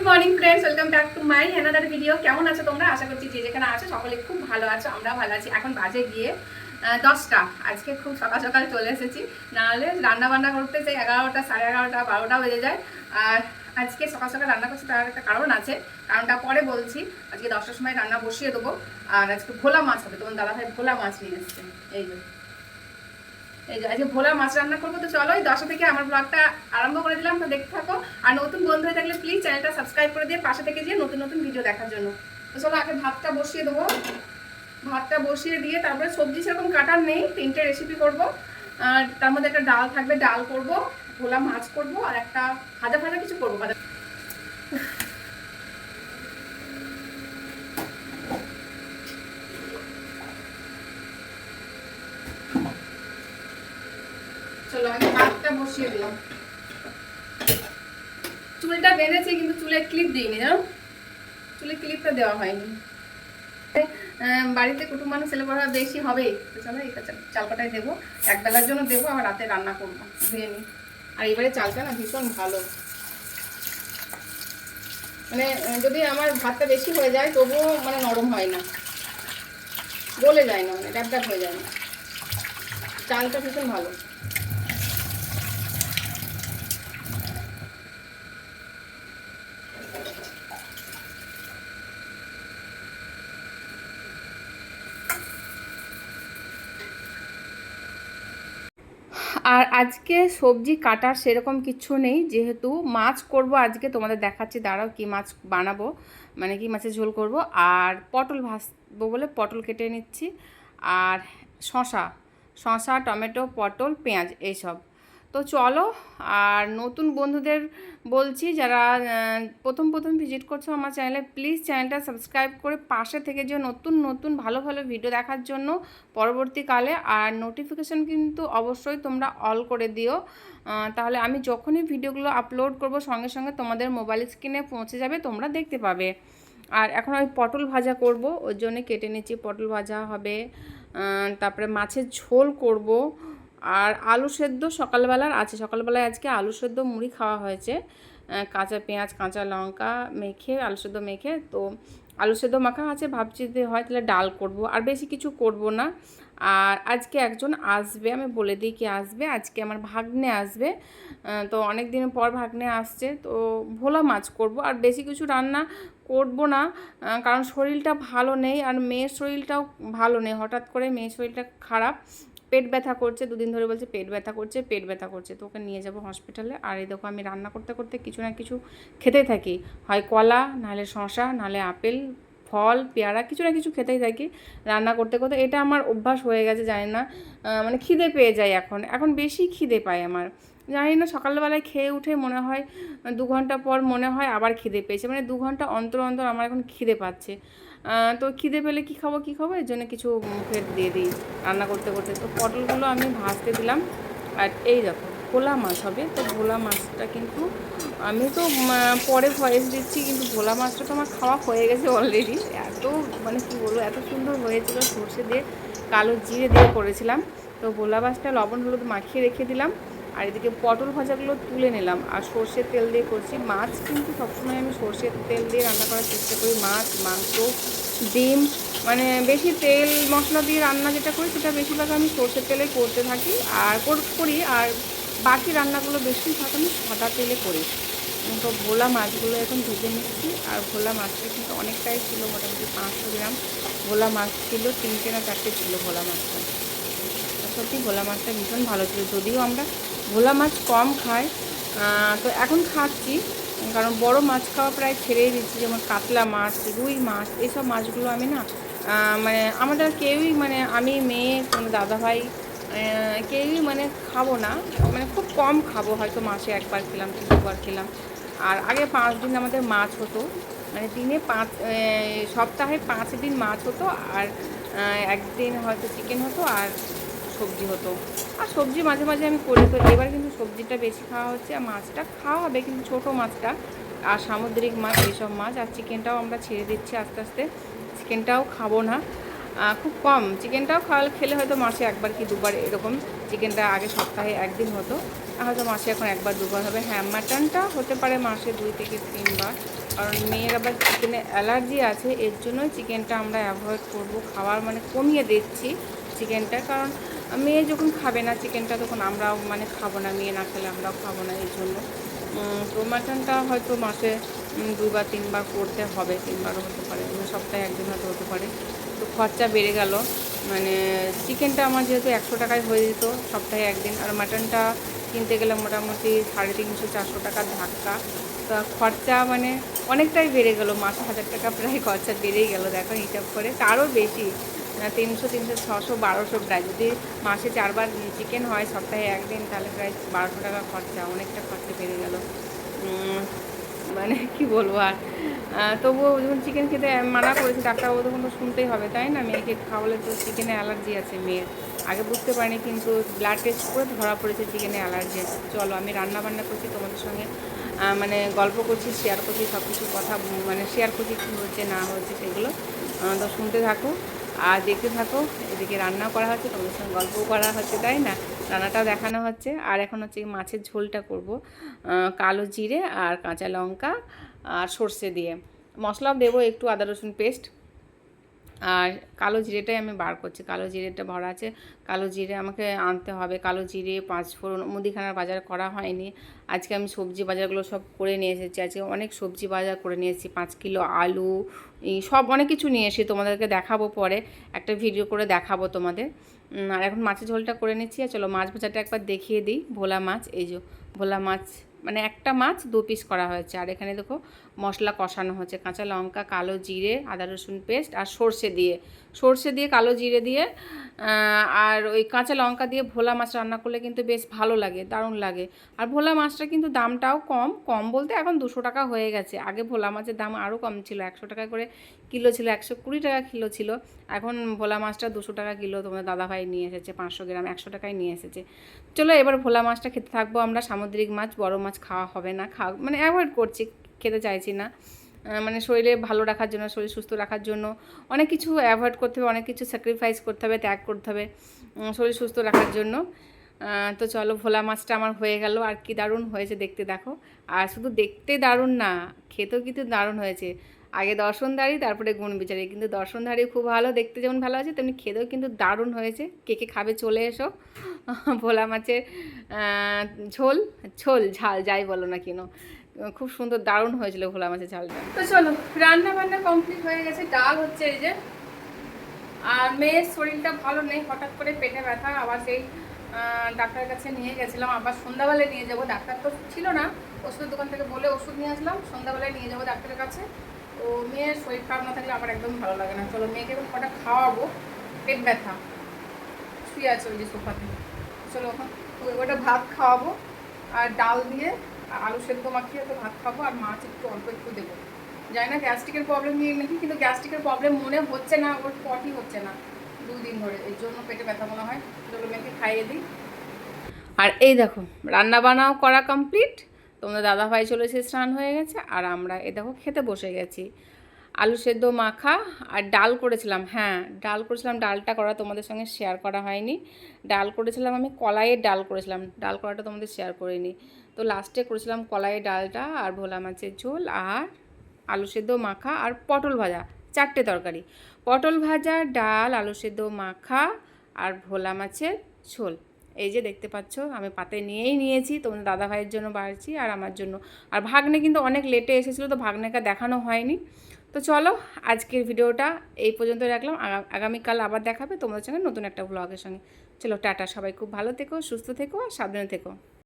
Good morning friends welcome back to my another video কেমন আছো তোমরা? আশা করছি যে যেখানে আছো সকলে খুব ভালো আছো আমরা ভালো আছি। এখন বাজে গিয়ে দশটা। আজকে খুব সকাল সকাল চলে এসেছি। নাহলে রান্না বান্না করতে চাই এগারোটা, সাড়ে এগারোটা, বারোটা বেজে যায়। আর আজকে সকাল সকাল রান্না করছি, তার একটা কারণ আছে। কারণটা পরে বলছি। আজকে দশটার সময় রান্না বসিয়ে দেবো। আর আজকে ভোলা মাছ হবে। তোমার দাদাভাই ভোলা মাছ নিয়ে এসছে। এই যে। এই যে, আজকে ভোলা মাছ রান্না করব, তো চলো এই দশটা থেকে আমার ব্লগটা আরম্ভ করে দিলাম, তো দেখতে থাকো। আর নতুন বন্ধু হয়ে থাকলে প্লিজ চ্যানেলটা সাবস্ক্রাইব করে দিয়ে পাশে থেকে দিয়ে নতুন নতুন ভিডিও দেখার জন্য। তো চলো আগে ভাতটা বসিয়ে দেবো। ভাতটা বসিয়ে দিয়ে তারপরে সবজি সেরকম কাটার নেই, তিনটে রেসিপি করব। আর তার মধ্যে একটা ডাল থাকবে, ডাল করব, ভোলা মাছ করব, আর একটা ভাজা ভাজা কিছু করব। ভাজা চলো আমি ভাতটা বসিয়ে দিলাম। চুলটা বেঁধেছে, কিন্তু চুলে ক্লিপ দিইনি, জানো? চুলে ক্লিপটা দেওয়া হয়নি। বাড়িতে কুটুম মানুষ ছেলে পড়া বেশি হবে চলো চাল- চালকাটাই দেবো। এক বেলার জন্য দেবো, আবার রাতে রান্না করব, ধুয়ে নিই। আর এবারে চালটা না ভীষণ ভালো। মানে যদি আমার ভাতটা বেশি হয়ে যায়, তবুও মানে নরম হয় না। গলে যায় না মানে ড্যাব হয়ে যায় না। চালটা ভীষণ ভালো আর আজকে সবজি কাটার সেরকম কিছু নেই, যেহেতু মাছ করব আজকে, তোমাদের দেখাচ্ছি, দাঁড়াও কি মাছ বানাবো মানে কি মাছের ঝোল করব, আর পটল ভাজবো বলে পটল কেটে নিচ্ছি, আর শশা শশা টমেটো, পটল, পেঁয়াজ, এইসব। তো চলো, আর নতুন বন্ধুদের বলছি যারা প্রথম প্রথম ভিজিট করছ আমার চ্যানেলে প্লিজ চ্যানেলটা সাবস্ক্রাইব করে পাশে থেকে যে নতুন নতুন ভালো ভালো ভিডিও দেখার জন্য পরবর্তীকালে। আর নোটিফিকেশন কিন্তু অবশ্যই তোমরা অল করে দিও। তাহলে আমি যখনই ভিডিওগুলো আপলোড করব, সঙ্গে সঙ্গে তোমাদের মোবাইল স্ক্রিনে পৌঁছে যাবে, তোমরা দেখতে পাবে। আর এখন আমি পটল ভাজা করব, ওর জন্য কেটে নিচ্ছি পটল ভাজা হবে। তারপরে মাছের ঝোল করব। আর আলু সেদ্ধ সকালবেলার আছে। সকালবেলায় আজকে আলু সেদ্ধ মুড়ি খাওয়া হয়েছে। কাঁচা পেঁয়াজ, কাঁচা লঙ্কা মেখে, আলু সেদ্ধ মেখে, তো আলু সেদ্ধ মাখা আছে, ভাবছি যে হয় তাহলে ডাল করব। আর বেশি কিছু করব না। আর আজকে একজন আসবে, আমি বলে দিই কি আসবে। আজকে আমার ভাগ্নে আসবে। তো অনেক দিন পর ভাগ্নে আসছে, তো ভোলা মাছ করব। আর বেশি কিছু রান্না করব না কারণ শরীরটা ভালো নেই। আর মেয়ের শরীরটাও ভালো নেই। হঠাৎ করে মেয়ের শরীরটা খারাপ। পেট ব্যথা করছে, দুদিন ধরে বলছে পেট ব্যথা করছে, পেট ব্যথা করছে। তো ওকে নিয়ে যাব হসপিটালে আর এই দেখো, আমি রান্না করতে করতে কিছু না কিছু খেতেই থাকি। হয় কলা, নাহলে শশা নাহলে আপেল, ফল, পেয়ারা, কিছু না কিছু খেতেই থাকি। রান্না করতে করতে এটা আমার অভ্যাস হয়ে গেছে, জানি না মানে খিদে পেয়ে যায় এখন। এখন বেশি খিদে পায় আমার। জানি না, সকালবেলায় খেয়ে উঠে মনে হয়, দু ঘণ্টা পর মনে হয় আবার খিদে পেয়েছে। মানে দু ঘণ্টা অন্তর অন্তর আমার এখন খিদে পাচ্ছে। তো খিদে পেলে কী খাব কী খাব? এর জন্য কিছু মুখে দিয়ে দিই রান্না করতে করতে। তো পটলগুলো আমি ভাজতে দিলাম। আর এই দেখো, ভোলা মাছ হবে। তো ভোলা মাছটা কিন্তু আমি তো পরে ভয়েস দিচ্ছি, কিন্তু ভোলা মাছটা তো আমার খাওয়া হয়ে গেছে অলরেডি এত মানে কী বলব, এত সুন্দর হয়েছিল সর্ষে দিয়ে, কালো জিরে দিয়ে করেছিলাম। তো ভোলা মাছটা লবণ, হলুদ মাখিয়ে রেখে দিলাম। আর এদিকে পটল ভাজাগুলো তুলে নিলাম। আর সর্ষের তেল দিয়ে করছি মাছ, কিন্তু সবসময় আমি সর্ষের তেল দিয়ে রান্না করার চেষ্টা করি। মাছ, মাংস, ডিম মানে বেশি তেল, মশলা দিয়ে রান্না যেটা করি, সেটা বেশিরভাগ আমি সর্ষের তেলে করতে থাকি। আর করি আর বাকি রান্নাগুলো বেশিরভাগ আমি সাদা তেলে করি। তো ভোলা মাছগুলো এখন ভেজে নিচ্ছি। আর ভোলা মাছটা কিন্তু অনেকটাই ছিল, মোটামুটি পাঁচশো গ্রাম। ভোলা মাছ ছিল তিনটে না চারটে ছিল ভোলা মাছটা। সত্যি ভোলা মাছটা ভীষণ ভালো ছিল। যদিও আমরা ভোলা মাছ কম খায়। তো এখন খাচ্ছি, কারণ বড় মাছ খাওয়া প্রায় ছেড়েই দিচ্ছি, যেমন কাতলা মাছ, রুই মাছ এইসব মাছগুলো আমি না মানে আমাদের কেউই মানে আমি, মেয়ে, কোনো দাদাভাই কেউই মানে খাব না মানে খুব কম খাব, হয়তো মাসে একবার খেলাম কি দুবার খেলাম। আর আগে পাঁচ দিন আমাদের মাছ হতো মানে দিনে পাঁচ সপ্তাহে পাঁচ দিন মাছ হতো, আর একদিন হয়তো চিকেন হতো, আর সবজি হতো। আর সবজি মাঝে মাঝে আমি করি তো এবার কিন্তু সবজিটা বেশি খাওয়া হচ্ছে আর মাছটা খাওয়া হবে, কিন্তু ছোটো মাছটা আর সামুদ্রিক মাছ এইসব মাছ আর চিকেনটাও আমরা ছেড়ে দিচ্ছি আস্তে আস্তে। চিকেনটাও খাব না। খুব কম। চিকেনটাও খাওয়া খেলে হয়তো মাসে একবার কি দুবার এরকম চিকেনটা আগে সপ্তাহে একদিন হতো। হয়তো মাসে এখন একবার, দুবার হবে। হ্যাঁ মাটনটা হতে পারে মাসে দুই থেকে তিনবার। কারণ মেয়ের আবার চিকেনে অ্যালার্জি আছে, এর জন্যই চিকেনটা আমরা অ্যাভয়েড করব। খাওয়ার মানে কমিয়ে দিচ্ছি চিকেনটা কারণ মেয়ে যখন খাবে না চিকেনটা, তখন আমরাও মানে খাব না, মেয়ে না খেলে আমরাও খাব না এই জন্য। তো মাটনটা হয়তো মাসে দুবার তিনবার করতে হবে, তিনবারও হতে পারে সপ্তাহে একদিন হয়তো হতে পারে। তো খরচা বেড়ে গেল মানে চিকেনটা আমার যেহেতু একশো টাকায় হয়ে যেত, সপ্তাহে একদিন, আর মাটনটা কিনতে গেলে মোটামুটি সাড়ে তিনশো, চারশো টাকার ধাক্কা। তো খরচা মানে অনেকটাই বেড়ে গেল, মাসে হাজার টাকা প্রায় খরচা বেড়েই গেল, দেখো হিসাব করে, তারও বেশি। তিনশো তিনশো, ছশো, বারোশো প্রায়। যদি মাসে চারবার চিকেন হয়, সপ্তাহে একদিন, তাহলে প্রায় বারোশো টাকা খরচা, অনেকটা খরচা বেড়ে গেল। মানে কি বলব আর? তবুও যখন চিকেন খেতে মানা করেছে, ডাক্তারবাবু, তখন তো শুনতেই হবে, তাই না? মেয়েকে খাওয়ালে তো চিকেনে অ্যালার্জি আছে মেয়ের। আগে বুঝতে পারিনি, কিন্তু ব্লাড টেস্ট করে ধরা পড়েছে, চিকেনে অ্যালার্জি আছে। চলো, আমি রান্না বান্না করছি তোমাদের সঙ্গে। মানে গল্প করছি শেয়ার করছি সব কিছু কথা মানে শেয়ার করছি কী হচ্ছে, না হচ্ছে সেগুলো। তো শুনতে থাকো আর দেখতে থাকো, এদিকে রান্নাও করা হচ্ছে, তোমাদের সঙ্গে গল্পও করা হচ্ছে, তাই না? রান্নাটাও দেখানো হচ্ছে। আর এখন হচ্ছে মাছের ঝোলটা করব কালো জিরে আর কাঁচা লঙ্কা আর সর্ষে দিয়ে। মশলাও দেবো একটু আদা রসুন পেস্ট আর কালো জিরেটাই আমি বার করছি। কালো জিরেটা ভরা আছে। কালো জিরে আমাকে আনতে হবে। কালো জিরে পাঁচ ফোড়ন মুদিখানার বাজার করা হয়নি। আজকে আমি সবজি বাজারগুলো সব করে নিয়ে এসেছি। আজকে অনেক সবজি বাজার করে নিয়ে এসেছি। পাঁচ কিলো আলু সব অনেক কিছু নিয়ে এসেছি। তোমাদেরকে দেখাবো পরে। একটা ভিডিও করে দেখাবো তোমাদের। আর এখন মাছের ঝোলটা করে নিচ্ছি। আর চলো মাছ ভাজাটা একবার দেখিয়ে দিই। ভোলা মাছ, এই যে ভোলা মাছ মানে একটা মাছ দু পিস করা হয়েছে। আর এখানে দেখো মশলা কষানো হচ্ছে, কাঁচা লঙ্কা, কালো জিরে, আদা, রসুন পেস্ট আর সর্ষে দিয়ে। সর্ষে দিয়ে, কালো জিরে দিয়ে আর ওই কাঁচা লঙ্কা দিয়ে ভোলা মাছ রান্না করলে কিন্তু বেশ ভালো লাগে, দারুণ লাগে। আর ভোলা মাছটা কিন্তু দামটাও কম কম বলতে এখন দুশো টাকা হয়ে গেছে। আগে ভোলা মাছের দাম আরও কম ছিল, একশো টাকা করে কিলো ছিল, একশো কুড়ি টাকা কিলো ছিল। এখন ভোলা মাছটা দুশো টাকা কিলো তোমাদের দাদাভাই নিয়ে এসেছে, পাঁচশো গ্রাম, একশো টাকায় নিয়ে এসেছে। চলো এবার ভোলা মাছটা খেতে থাকব আমরা, সামুদ্রিক মাছ, বড় মাছ খাওয়া হবে না, খাওয়া মানে অ্যাভয়েড করছি, খেতে চাইছি না। মানে শরীরে ভালো রাখার জন্য, শরীর সুস্থ রাখার জন্য অনেক কিছু অ্যাভয়েড করতে হবে, অনেক কিছু স্যাক্রিফাইস করতে হবে, ত্যাগ করতে হবে শরীর সুস্থ রাখার জন্য। তো চলো ভোলা মাছটা আমার হয়ে গেল, আর কি দারুণ হয়েছে দেখতে দেখো। আর শুধু দেখতে দারুণ না, খেতেও কিন্তু দারুণ হয়েছে। আগে দর্শনধারী তারপরে গুণ বিচারি কিন্তু দর্শনধারী খুব ভালো, দেখতে যেমন ভালো আছে, তেমনি খেতেও কিন্তু দারুণ হয়েছে। কে কে খাবে চলে এসো। ভোলা মাছের ঝোল ঝোল, ঝাল, যাই বলো না কেন। খুব সুন্দর, দারুণ হয়েছিল ভোলা মাছের ঝালটা। তো চলো রান্না বান্না কমপ্লিট হয়ে গেছে, ডাল হচ্ছে এই যে। আর মেয়ের শরীরটা ভালো নেই, হঠাৎ করে পেটে ব্যথা, আবার সেই ডাক্তারের কাছে নিয়ে গেছিলাম। আবার সন্ধ্যাবেলায় নিয়ে যাব, ডাক্তার তো ছিল না। ওষুধের দোকান থেকে বলে ওষুধ নিয়ে আসলাম, সন্ধ্যাবেলায় নিয়ে যাব ডাক্তারের কাছে। তো মেয়ের শরীর খারাপ না থাকলে আমার একদম ভালো লাগে না। চলো, মেয়েকে এখন কটা খাওয়াবো। পেট ব্যথা। শুয়ে আছে ওই যে সোফাতে। চলো এখন ওটা ভাত খাওয়াবো আর ডাল দিয়ে আলু সেদ্ধ মাখিয়ে তো ভাত খাব আর মাছ একটু অল্প একটু দেবো। জানি না গ্যাস্ট্রিকের প্রবলেম নিয়ে নাকি, কিন্তু গ্যাস্ট্রিকের প্রবলেম মনে হচ্ছে না, ওর পটি হচ্ছে না দুই দিন ধরে। এই জন্য পেটে ব্যথা মনে হয়। চলো মেয়েকে খাইয়ে দিই। আর এই দেখো, রান্না বান্নাও করা কমপ্লিট তোমাদের দাদা ভাই চলেছে স্নান হয়ে গেছে, আর আমরা এ দেখো খেতে বসে গেছি। আলু সেদ্ধ মাখা আর ডাল করেছিলাম হ্যাঁ ডাল করেছিলাম, ডালটা করা তোমাদের সঙ্গে শেয়ার করা হয়নি। ডাল করেছিলাম আমি কলাইয়ের ডাল করেছিলাম, ডাল করাটা তোমাদের শেয়ার করিনি। তো লাস্টে করেছিলাম কলাইয়ের ডালটা আর ভোলা মাছের ঝোল আর আলু সেদ্ধ মাখা আর পটল ভাজা, চারটে তরকারি। পটল ভাজা, ডাল, আলু সেদ্ধ মাখা আর ভোলা মাছের ঝোল। এই যে দেখতে পাচ্ছ, আমি পাতে নিয়েই নিয়েছি, তোমাদের দাদা ভাইয়ের জন্য বাড়ছি আর আমার জন্য। আর ভাগ্নে কিন্তু অনেক লেটে এসেছিল, তো ভাগ্নেকে দেখানো হয়নি। তো চলো, আজকের ভিডিওটা এই পর্যন্ত রাখলাম। আগামীকাল আবার দেখাবে তোমাদের সঙ্গে নতুন একটা ব্লগের সঙ্গে। চলো, টাটা, সবাই খুব ভালো থেকো, সুস্থ থেকো আর সাবধানে থেকো।